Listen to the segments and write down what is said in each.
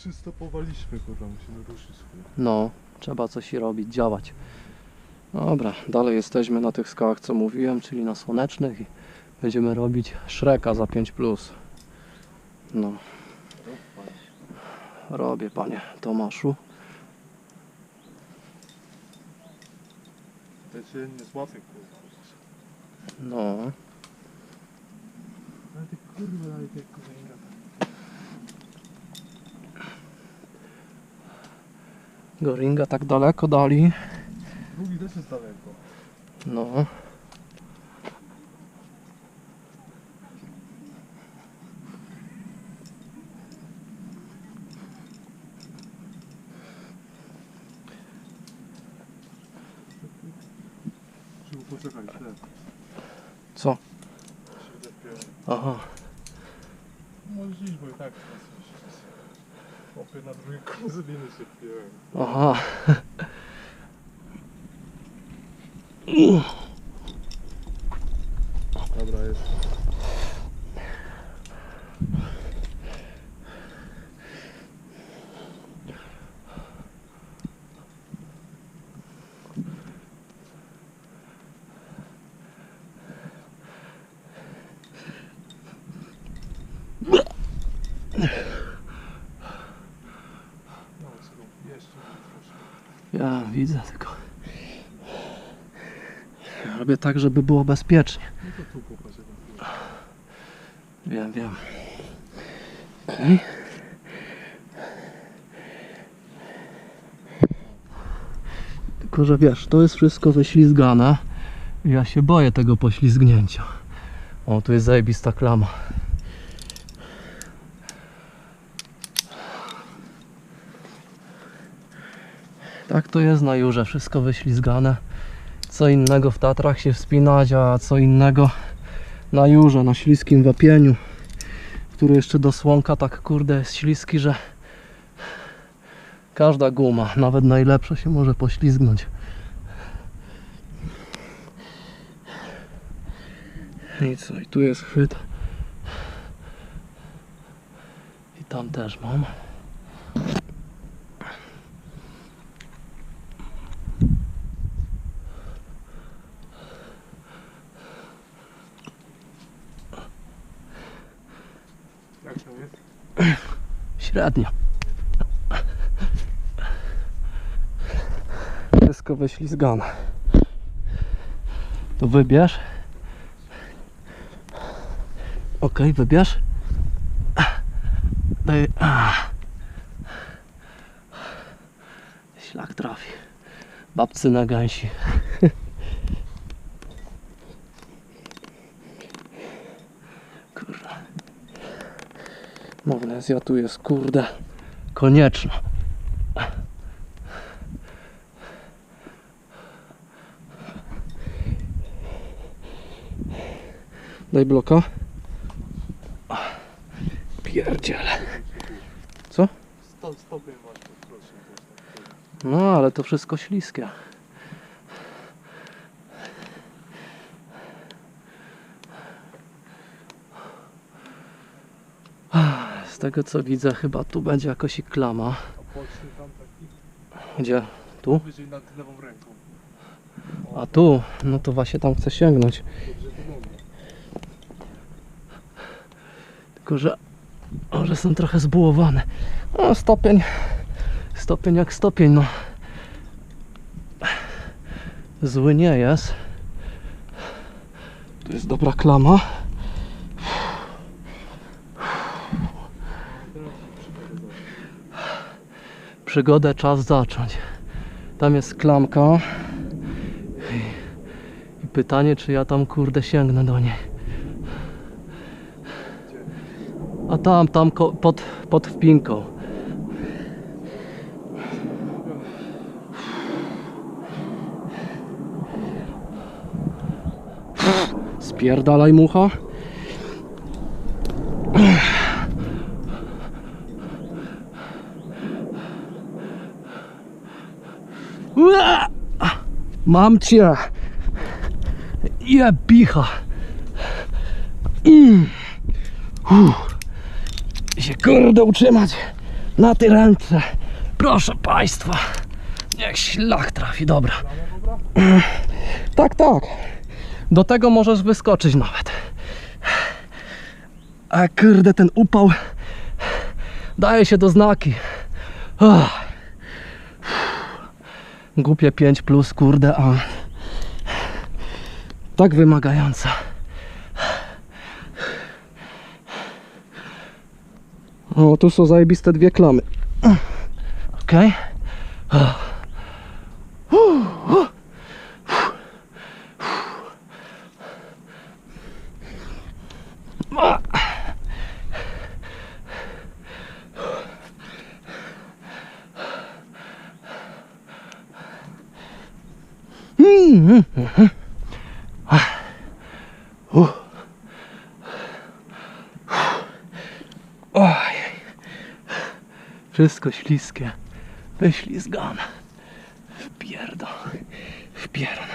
Przystopowaliśmy, kurwa, musimy ruszyć. kurwa. No, trzeba coś robić, działać. Dobra, dalej jesteśmy na tych skałach, co mówiłem, czyli na słonecznych i będziemy robić Shreka za 5+. Plus. No, robię panie Tomaszu. To się nie złapie, kurwa. No, Ale ty kurwa, ale ty kurwa. Goringa tak daleko dali. Drugi też jest daleko. No. Źle. Co? Aha. Możesz iść, bo i tak Chłopie na drugiej kuzyny się wpiłem. Aha. Dobra, jest. No, Ja widzę tylko. Robię tak, żeby było bezpiecznie. Wiem, wiem. Okej. Tylko, że wiesz, to jest wszystko wyślizgane. Ja się boję tego poślizgnięcia. O, tu jest zajebista klama. Tak to jest na Jurze, wszystko wyślizgane. Co innego w Tatrach się wspinać, a co innego na Jurze, na śliskim wapieniu, który jeszcze do słonka tak kurde jest śliski, że każda guma, nawet najlepsza się może poślizgnąć. I co, i tu jest chwyt. I tam też mam. Jak to jest? Średnio. Wszystko wyślizgane. To wybierz. Ok, wybierz. Daj. a. Ślak trafi. Babcy na gęsi. Kurwa. Magnezja tu jest kurde konieczna. Daj bloka. Pierdziele. Co? No, ale to wszystko śliskie. Tego co widzę, chyba tu będzie jakoś i klama. Gdzie? Tu? A tu? No to właśnie tam chcę sięgnąć. Tylko, że może są trochę zbułowane. No, stopień. Stopień jak stopień, no. Zły nie jest. Tu jest dobra klama. Teraz przygodę za. Przygodę czas zacząć. Tam jest klamka. I pytanie, czy ja tam kurde sięgnę do niej. A tam, tam pod, pod wpinką. Spierdalaj mucha. Mam cię! Jebicha! Mm. Uff. I się kurde utrzymać! Na te ręce. Proszę Państwa. Niech ślak trafi, dobra. Tak, tak. Do tego możesz wyskoczyć nawet. A kurde, ten upał daje się do znaki. Głupie 5 plus, kurde, a tak wymagająca. O, tu są zajebiste dwie klamy. Okej. Wszystko śliskie. Wyślizgane. Wpierdol. Wpierdol.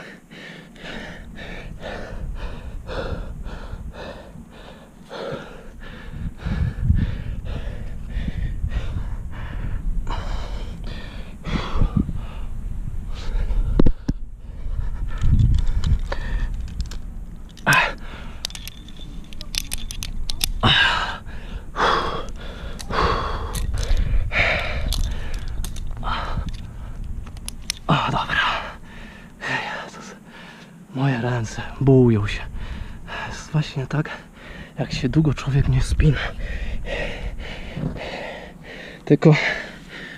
O, dobra. Jezus. Moje ręce bują się. Jest właśnie tak, jak się długo człowiek nie spina. Tylko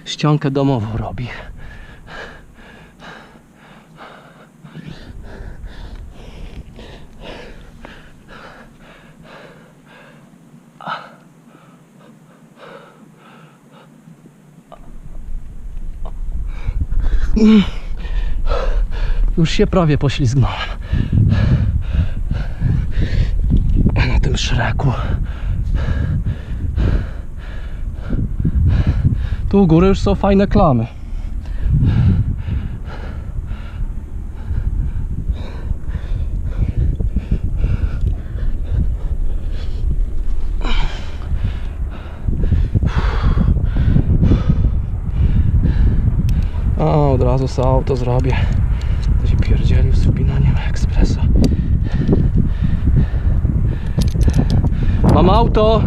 ściankę domową robi. Już się prawie poślizgnąłem. Szreku. Tu u góry już są fajne klamy. A od razu sobie auto zrobię. Mam auto!